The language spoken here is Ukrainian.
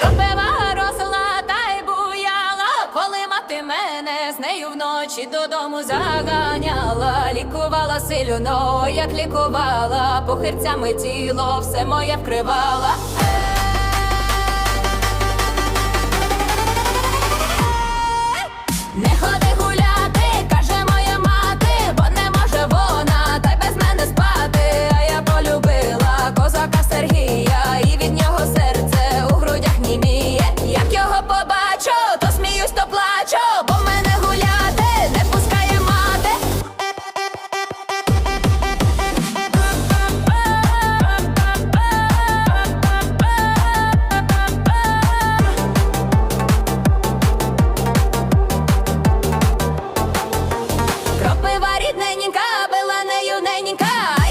Кропива росла та й буяла, коли мати мене з нею вночі додому заганяла, лікувала сильно, як лікувала, похирцями тіло все моє вкривала. 인간